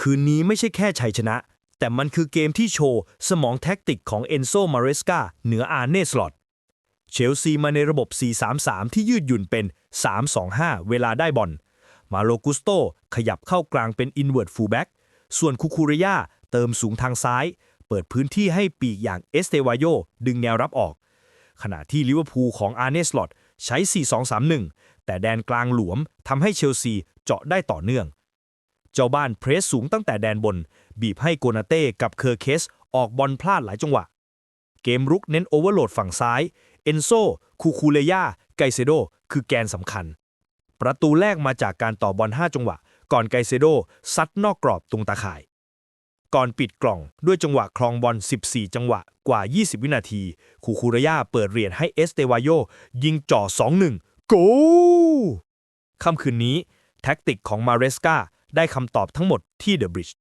คืนนี้ไม่ใช่แค่ชัยชนะ แต่มันคือเกมที่โชว์ สมองแท็กติกของเอนโซมาเรสกาเหนืออาร์เนสลอตเชลซีมาในระบบ 4-3-3 ที่ยืดหยุ่นเป็น 3-2-5 เวลาได้บอล มาโลกุสโตขยับเข้ากลางเป็นอินเวิร์ดฟูลแบ็กส่วนคูคูเรยาเติมสูงทางซ้าย เปิดพื้นที่ให้ปีกอย่างเอสเตวาโยดึงแนวรับออก ขณะที่ลิเวอร์พูลของอาร์เนสลอตใช้ 4-2-3-1 แต่แดนกลางหลวมทำให้เชลซีเจาะได้ต่อเนื่อง เจ้าบ้านเพรสสูงตั้งแต่แดนบน บีบให้โกนาเต้กับเคอร์เคสออกบอลพลาดหลายจังหวะ เกมรุกเน้นโอเวอร์โหลดฝั่งซ้าย เอนโซ คูคูเลยาไกเซโด คือแกนสำคัญ ประตูแรกมาจากการต่อบอล 5 จังหวะ ก่อนไกเซโดซัดนอกกรอบตรงตาข่าย ก่อนปิดกล่องด้วยจังหวะครองบอล 14 จังหวะกว่า 20 วินาที คูคูระยาเปิดเหรียญให้เอสเตวายโยยิงจ่อ 2-1 โกค่ำคืนนี้ แท็กติกของมาเรสกา ได้คำตอบทั้งหมดที่เดอะบริด ج